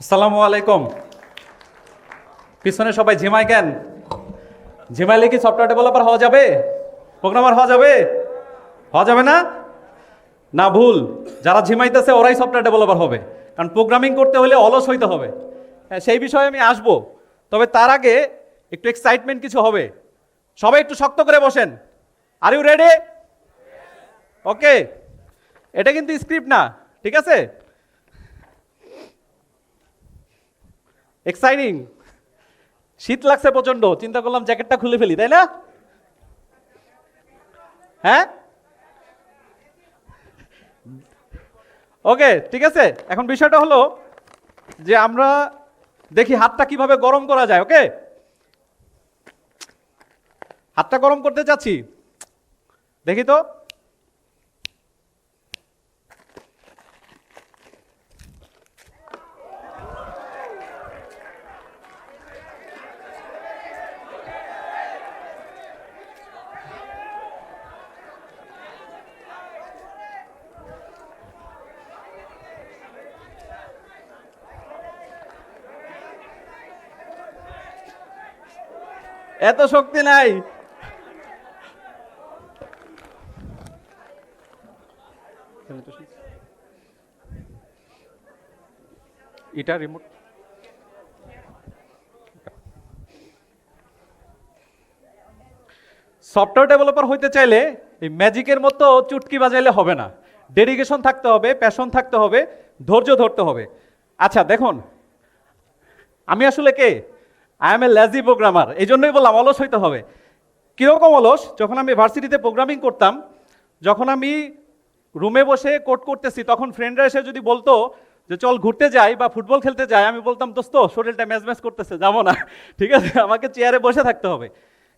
আসসালামু আলাইকুম। পিছনে সবাই ঝিমাই কেন? ঝিমাইলে কি সফটওয়্যার ডেভেলপার হওয়া যাবে? প্রোগ্রামার হওয়া যাবে? হওয়া যাবে না? না ভুল। যারা ঝিমাইতেছে ওরাই সফটওয়্যার ডেভেলপার হবে। কারণ প্রোগ্রামিং করতে হলে অলস হইতে হবে। হ্যাঁ, সেই বিষয়ে আমি আসব। তবে তার আগে একটু এক্সাইটমেন্ট কিছু হবে। সবাই একটু শক্ত করে বসেন। আর ইউ রেডি ওকে এটা কিন্তু স্ক্রিপ্ট না ঠিক আছে? এক্সাইটিং শীত লাগছে প্রচণ্ড চিন্তা করলাম জ্যাকেটটা খুলে ফেলি, তাই না? হ্যাঁ? ওকে ঠিক আছে। এখন বিষয়টা হলো যে আমরা দেখি হাতটা কীভাবে গরম করা যায় ওকে হাতটা গরম করতে চাচ্ছি। দেখি তো। এত শক্তি নাই। এটা রিমোট সফটওয়্যার ডেভেলপার হইতে চাইলে এই ম্যাজিকের মতো চুটকি বাজাইলে হবে না। ডেডিকেশন থাকতে হবে প্যাশন থাকতে হবে ধৈর্য ধরতে হবে। আচ্ছা দেখুন আমি আসলে কে? I am a lazy programmer এই জন্যই বললাম, অলস হইতে হবে। কীরকম অলস? যখন আমি ভার্সিটিতে প্রোগ্রামিং করতাম, যখন আমি রুমে বসে কোড করতেছি, তখন ফ্রেন্ডরা এসে যদি বলতো যে, চল ঘুরতে যাই বা ফুটবল খেলতে যাই, আমি বলতাম, দোস্ত, শরীরটা ম্যাচ ম্যাচ করতেছে, যাব না। ঠিক আছে? আমাকে চেয়ারে বসে থাকতে হবে।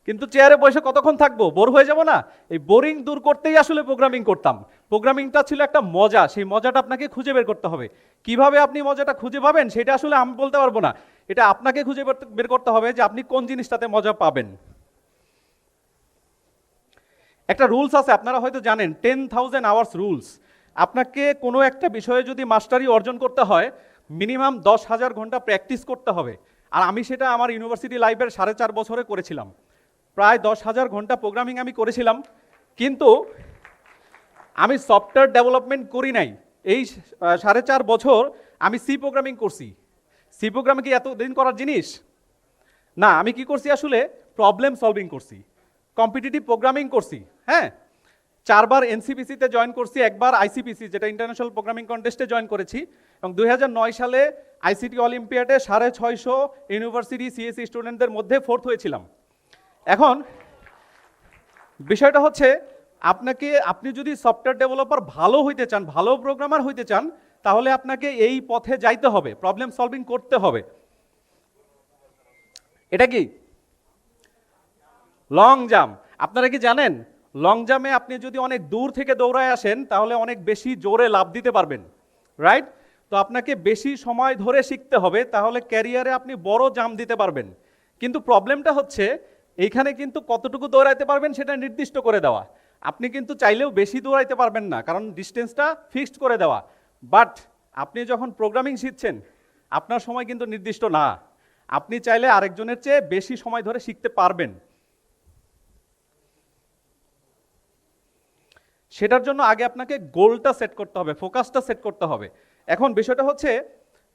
কিন্তু চেয়ারে বসে কতক্ষণ থাকব? বোর হয়ে যাব না? এই বোরিং দূর করতেই আসলে প্রোগ্রামিং করতাম। প্রোগ্রামিংটা ছিল একটা মজা, সেই মজাটা আপনাকে খুঁজে বের করতে হবে। কীভাবে আপনি মজাটা খুঁজে পাবেন, সেটা আসলে আমি বলতে পারব না। এটা আপনাকে খুঁজে বের- করতে হবে যে আপনি কোন জিনিসটাতে মজা পাবেন। একটা রুলস আছে, আপনারা হয়তো জানেন টেন থাউজেন্ড আওয়ার্স রুলস আপনাকে কোনো একটা বিষয়ে যদি মাস্টারি অর্জন করতে হয় মিনিমাম দশ হাজার ঘণ্টা প্র্যাকটিস করতে হবে। আর আমি সেটা আমার ইউনিভার্সিটি লাইফের সাড়ে চার বছরে করেছিলাম। প্রায় দশ হাজার ঘণ্টা প্রোগ্রামিং আমি করেছিলাম, কিন্তু আমি সফটওয়্যার ডেভেলপমেন্ট করি নাই। এই সাড়ে চার বছর আমি সি প্রোগ্রামিং করছি। সি প্রোগ্রামিং কি এতদিন করার জিনিস? না, আমি কি করছি আসলে? প্রবলেম সলভিং করছি। কম্পিটিটিভ প্রোগ্রামিং করছি হ্যাঁ? চারবার এনসিপিসিতে জয়েন করছি, একবার আইসিপিসি যেটা ইন্টারন্যাশনাল প্রোগ্রামিং কন্টেস্টে জয়েন করেছি। এবং দু হাজার নয় সালে আইসিটি অলিম্পিয়াডে সাড়ে ছয়শো ইউনিভার্সিটি সিএসসি স্টুডেন্টদের মধ্যে ফোর্থ হয়েছিলাম। এখন বিষয়টা হচ্ছে আপনাকে, আপনি যদি সফটওয়্যার ডেভেলপার ভালো হইতে চান, ভালো প্রোগ্রামার হইতে চান, তাহলে আপনাকে এই পথে যাইতে হবে প্রবলেম সলভিং করতে হবে। এটা কি? লং জাম্প আপনারা কি জানেন? লং জাম্পে আপনি যদি অনেক দূর থেকে দৌড়ায় আসেন, তাহলে অনেক বেশি জোরে লাভ দিতে পারবেন রাইট তো আপনাকে বেশি সময় ধরে শিখতে হবে, তাহলে ক্যারিয়ারে আপনি বড় জাম্প দিতে পারবেন। কিন্তু প্রবলেমটা হচ্ছে এইখানে কিন্তু কতটুকু দৌড়াইতে পারবেন সেটা নির্দিষ্ট করে দেওয়া। আপনি কিন্তু চাইলেও বেশি দৌড়াইতে পারবেন না, কারণ ডিস্টেন্সটা ফিক্সড করে দেওয়া। বাট আপনি যখন প্রোগ্রামিং শিখছেন, আপনার সময় কিন্তু নির্দিষ্ট না। আপনি চাইলে আরেকজনের চেয়ে বেশি সময় ধরে শিখতে পারবেন। সেটার জন্য আগে আপনাকে গোলটা সেট করতে হবে, ফোকাসটা সেট করতে হবে। এখন বিষয়টা হচ্ছে,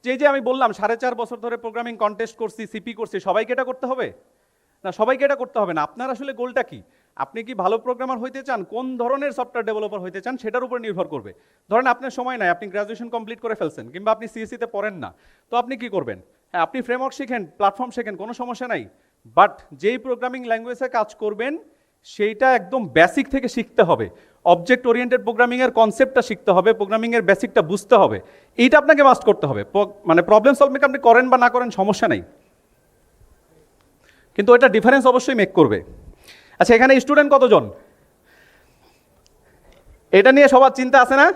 যে যে আমি বললাম, সাড়ে চার বছর ধরে প্রোগ্রামিং কন্টেস্ট করছি, সিপি করছি, সবাইকে এটা করতে হবে? না, সবাইকে এটা করতে হবে না। আপনার আসলে গোলটা কি? আপনি কি ভালো প্রোগ্রামার হইতে চান? কোন ধরনের সফটওয়্যার ডেভেলপার হইতে চান? সেটার উপর নির্ভর করবে। ধরেন আপনার সময় নাই, আপনি গ্রাজুয়েশন কমপ্লিট করে ফেলছেন, কিংবা আপনি সিএসসিতে পড়েন না। তো আপনি কি করবেন? হ্যাঁ আপনি ফ্রেমওয়ার্ক শিখেন প্ল্যাটফর্ম শেখেন, কোনো সমস্যা নাই। বাট যেই প্রোগ্রামিং ল্যাঙ্গুয়েজে কাজ করবেন, সেইটা একদম বেসিক থেকে শিখতে হবে। অবজেক্ট ওরিয়েন্টেড প্রোগ্রামিংয়ের কনসেপ্টটা শিখতে হবে প্রোগ্রামিংয়ের বেসিকটা বুঝতে হবে। এইটা আপনাকে মাস্ট করতে হবে। মানে প্রবলেম সলভিং আপনি করেন বা না করেন, সমস্যা নাই। কিন্তু এটা ডিফারেন্স অবশ্যই মেক করবে। আচ্ছা এখানে স্টুডেন্ট কতজন? এটা নিয়ে সবার চিন্তা আছে না?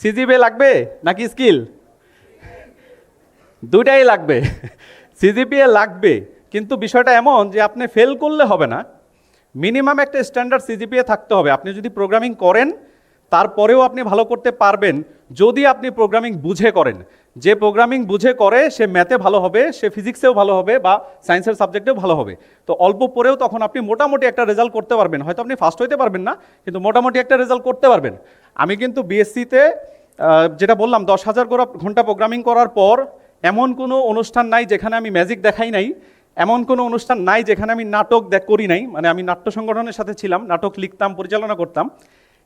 সিজিবে লাগবে নাকি স্কিল দুইটাই লাগবে। সিজিপিএ লাগবে। কিন্তু বিষয়টা এমন যে আপনি ফেল করলে হবে না। মিনিমাম একটা স্ট্যান্ডার্ড সিজিপিএ থাকতে হবে। আপনি যদি প্রোগ্রামিং করেন তারপরেও আপনি ভালো করতে পারবেন যদি আপনি প্রোগ্রামিং বুঝে করেন। যে প্রোগ্রামিং বুঝে করে, সে ম্যাথে ভালো হবে, সে ফিজিক্সেও ভালো হবে বা সায়েন্সের সাবজেক্টেও ভালো হবে। তো অল্প পরেও তখন আপনি মোটামুটি একটা রেজাল্ট করতে পারবেন। হয়তো আপনি ফার্স্ট হইতে পারবেন না, কিন্তু মোটামুটি একটা রেজাল্ট করতে পারবেন। আমি কিন্তু বিএসসিতে যেটা বললাম, দশ হাজার ঘণ্টা প্রোগ্রামিং করার পর এমন কোনো অনুষ্ঠান নাই যেখানে আমি ম্যাজিক দেখাই নাই, এমন কোনো অনুষ্ঠান নাই যেখানে আমি নাটক করি নাই। মানে আমি নাট্য সংগঠনের সাথে ছিলাম, নাটক লিখতাম, পরিচালনা করতাম।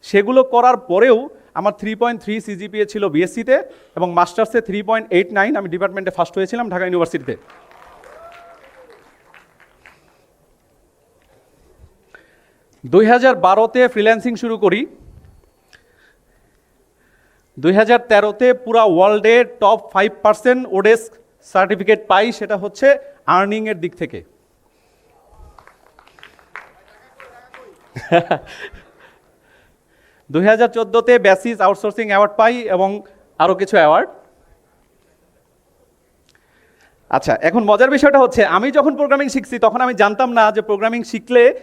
সেগুলো করার পরেও আমার থ্রি পয়েন্ট থ্রি সিজিপিএ ছিল বিএসসিতে এবং মাস্টার্সে থ্রি পয়েন্ট এইট নাইন আমি ডিপার্টমেন্টে ফার্স্ট হয়েছিলাম ঢাকা ইউনিভার্সিটিতে। দুই হাজার বারোতে ফ্রিল্যান্সিং শুরু করি। দুই হাজার তেরোতে পুরা ওয়ার্ল্ডে top five percent oDesk certificate পাই, সেটা হচ্ছে আর্নিংয়ের দিক থেকে। দুই হাজার চোদ্দোতে বেসিস আউটসোর্সিং অ্যাওয়ার্ড পাই এবং আরও কিছু অ্যাওয়ার্ড। আচ্ছা এখন মজার বিষয়টা হচ্ছে, আমি যখন প্রোগ্রামিং শিখছি, তখন আমি জানতাম না যে প্রোগ্রামিং শিখলে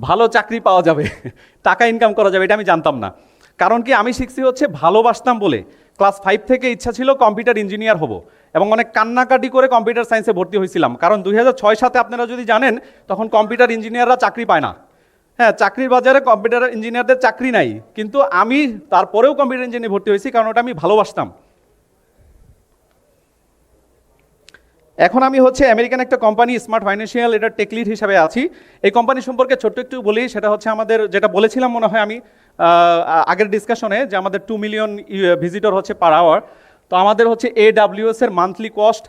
ভালো চাকরি পাওয়া যাবে, টাকা ইনকাম করা যাবে, এটা আমি জানতাম না। কারণ কি, আমি শিখছি হচ্ছে ভালোবাসতাম বলে। ক্লাস ফাইভ থেকে ইচ্ছা ছিল কম্পিউটার ইঞ্জিনিয়ার হব এবং অনেক কান্নাকাটি করে কম্পিউটার সায়েন্সে ভর্তি হয়েছিলাম। কারণ দুই হাজার ছয় সাতে আপনারা যদি জানেন, তখন কম্পিউটার ইঞ্জিনিয়াররা চাকরি পায় না। হ্যাঁ চাকরির বাজারে কম্পিউটার ইঞ্জিনিয়ারদের চাকরি নাই। কিন্তু আমি তারপরেও কম্পিউটার ইঞ্জিনিয়ার ভর্তি হয়েছি, কারণ ওটা আমি ভালোবাসতাম। এখন আমি হচ্ছে আমেরিকান একটা কোম্পানি স্মার্ট ফাইন্যান্সিয়াল এটা টেকলিড হিসাবে আছি। এই কোম্পানি সম্পর্কে ছোট্ট একটু বলি, সেটা হচ্ছে আমাদের, যেটা বলেছিলাম মনে হয় আমি আগের ডিসকাশনে যে আমাদের টু মিলিয়ন ভিজিটর হচ্ছে পার আওয়ার তো আমাদের হচ্ছে এ ডাব্লিউএস এর মান্থলি কস্ট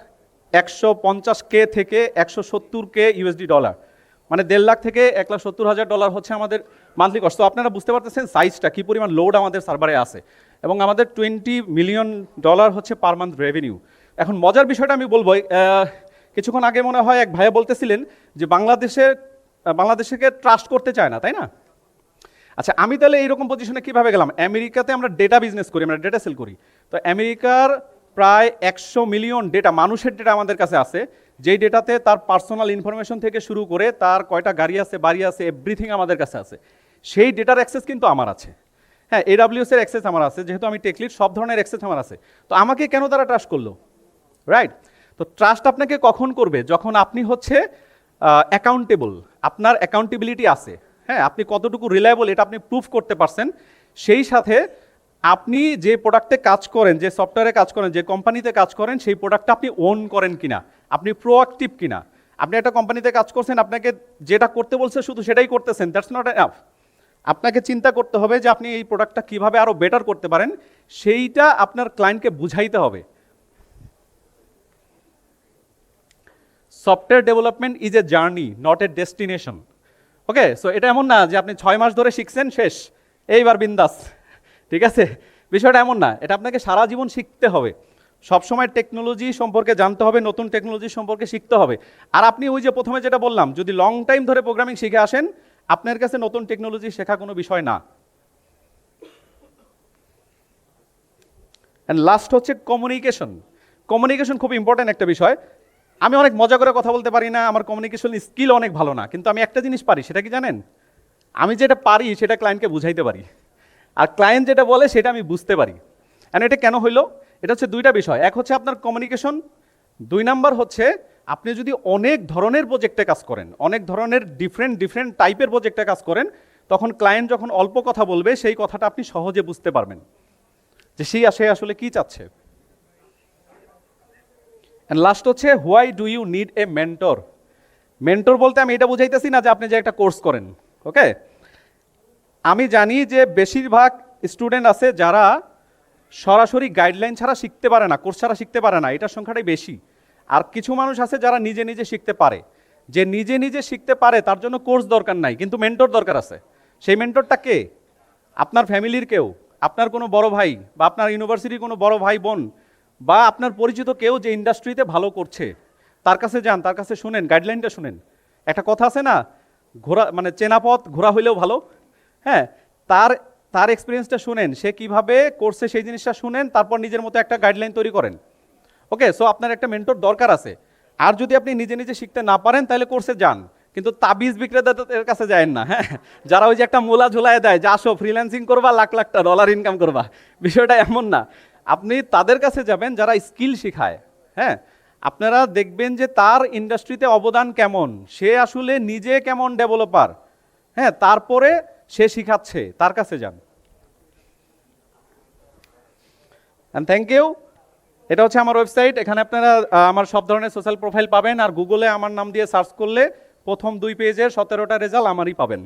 একশো পঞ্চাশ কে থেকে একশো সত্তর কে ইউএসডি ডলার মানে দেড় লাখ থেকে এক লাখ সত্তর হাজার ডলার হচ্ছে আমাদের মান্থলি কস্ট তো আপনারা বুঝতে পারতেছেন সাইজটা কী পরিমাণ লোড আমাদের সার্ভারে আছে। এবং আমাদের টোয়েন্টি মিলিয়ন ডলার হচ্ছে পার মান্থ রেভিনিউ এখন মজার বিষয়টা আমি বলব কিছুক্ষণ আগে মনে হয় এক ভাইয়া বলতেছিলেন যে বাংলাদেশের বাংলাদেশকে ট্রাস্ট করতে চায় না, তাই না? আচ্ছা আমি তাহলে এইরকম পজিশনে কীভাবে গেলাম? আমেরিকাতে আমরা ডেটা বিজনেস করি, আমরা ডেটা সেল করি। তো আমেরিকার প্রায় একশো মিলিয়ন ডেটা, মানুষের ডেটা আমাদের কাছে আছে। যেই ডেটাতে তার পার্সোনাল ইনফরমেশন থেকে শুরু করে তার কয়টা গাড়ি আছে, বাড়ি আছে এভরিথিং আমাদের কাছে আছে। সেই ডেটার অ্যাক্সেস কিন্তু আমার আছে। হ্যাঁ এডাব্লিউএস এর অ্যাক্সেস আমার আছে। যেহেতু আমি টেকলিট সব ধরনের অ্যাক্সেস আমার আছে। তো আমাকে কেন তারা ট্রাস্ট করল? রাইট তো ট্রাস্ট আপনাকে কখন করবে? যখন আপনি হচ্ছে অ্যাকাউন্টেবল আপনার অ্যাকাউন্টেবিলিটি আছে। হ্যাঁ আপনি কতটুকু রিলায়েবল এটা আপনি প্রুফ করতে পারছেন, সেই সাথে আপনি যে প্রোডাক্টে কাজ করেন, যে সফটওয়্যারে কাজ করেন, যে কোম্পানিতে কাজ করেন, সেই প্রোডাক্টটা আপনি ওন করেন কিনা? আপনি প্রোয়াক্টিভ কিনা? আপনি একটা কোম্পানিতে কাজ করছেন, আপনাকে যেটা করতে বলছে শুধু সেটাই করতেছেন দ্যাটস নট এনাফ আপনাকে চিন্তা করতে হবে যে আপনি এই প্রোডাক্টটা কীভাবে আরও বেটার করতে পারেন, সেইটা আপনার ক্লায়েন্টকে বুঝাইতে হবে। Software development is a journey not a destination okay so এটা এমন না যে আপনি ছয় মাস ধরে শিখছেন, শেষ। এইবার বিন্দাস। ঠিক আছে? বিষয়টা এমন না, এটা আপনাকে সারা জীবন শিখতে হবে। সবসময় টেকনোলজি সম্পর্কে জানতে হবে, নতুন টেকনোলজি সম্পর্কে শিখতে হবে। আর আপনি ওই যে প্রথমে যেটা বললাম, যদি লং টাইম ধরে প্রোগ্রামিং শিখে আসেন, আপনার কাছে নতুন টেকনোলজি শেখা কোনো বিষয় না। অ্যান্ড লাস্ট হচ্ছে কমিউনিকেশন কমিউনিকেশন খুব ইম্পর্ট্যান্ট একটা বিষয়। আমি অনেক মজা করে কথা বলতে পারি না, আমার কমিউনিকেশন স্কিল অনেক ভালো না, কিন্তু আমি একটা জিনিস পারি, সেটা কি জানেন? আমি যেটা পারি, সেটা ক্লায়েন্টকে বুঝাইতে পারি। আর ক্লায়েন্ট যেটা বলে, সেটা আমি বুঝতে পারি। অ্যান্ড এটা কেন হইল? এটা হচ্ছে দুইটা বিষয়। এক হচ্ছে আপনার কমিউনিকেশন দুই নাম্বার হচ্ছে আপনি যদি অনেক ধরনের প্রজেক্টে কাজ করেন, অনেক ধরনের ডিফারেন্ট ডিফারেন্ট টাইপের প্রজেক্টে কাজ করেন, তখন ক্লায়েন্ট যখন অল্প কথা বলবে, সেই কথাটা আপনি সহজে বুঝতে পারবেন। যে সেই সে আসলে কি চাচ্ছে? অ্যান্ড লাস্ট হচ্ছে why do you need a mentor mentor বলতে আমি এটা বুঝাইতেছি না যে আপনি যে একটা কোর্স করেন ওকে আমি জানি যে বেশিরভাগ স্টুডেন্ট আছে যারা সরাসরি গাইডলাইন ছাড়া শিখতে পারে না, কোর্স ছাড়া শিখতে পারে না, এটার সংখ্যাটাই বেশি। আর কিছু মানুষ আছে যারা নিজে নিজে শিখতে পারে। যে নিজে নিজে শিখতে পারে, তার জন্য কোর্স দরকার নাই, কিন্তু মেন্টর দরকার আছে। সেই মেন্টরটা কে? আপনার ফ্যামিলির কেউ, আপনার কোনো বড় ভাই বা আপনার ইউনিভার্সিটির কোনো বড় ভাই, বোন বা আপনার পরিচিত কেউ যে ইন্ডাস্ট্রিতে ভালো করছে, তার কাছে যান, তার কাছে শুনেন, গাইডলাইনটা শুনেন। একটা কথা আছে না, ঘোরা মানে চেনা পথ ঘোরা হইলেও ভালো হ্যাঁ তার তার এক্সপিরিয়েন্সটা শুনেন, সে কীভাবে করছে সেই জিনিসটা শুনেন, তারপর নিজের মতো একটা গাইডলাইন তৈরি করেন। ওকে সো আপনার একটা মেন্টর দরকার আছে। আর যদি আপনি নিজে নিজে শিখতে না পারেন, তাহলে কোর্সে যান। কিন্তু তাবিজ বিক্রেতাদের কাছে যায় না হ্যাঁ? যারা ওই যে একটা মোলা ঝুলায় দেয়, যে আসো ফ্রিল্যান্সিং করবা, লাখ লাখ টাকা ডলার ইনকাম করবা। বিষয়টা এমন না। আপনি তাদের কাছে যাবেন, যারা স্কিল শেখায় হ্যাঁ? আপনারা দেখবেন যে তার ইন্ডাস্ট্রিতে অবদান কেমন, সে আসলে নিজে কেমন ডেভেলপার হ্যাঁ? তারপরে সে শিখাচ্ছে, তার কাছে যান। অ্যান্ড থ্যাংক ইউ এটা হচ্ছে আমার ওয়েবসাইট এখানে আপনারা আমার সব ধরনের সোশ্যাল প্রোফাইল পাবেন, আর গুগলে আমার নাম দিয়ে সার্চ করলে প্রথম দুই পেজের সতেরোটা রেজাল্ট আমারই পাবেন।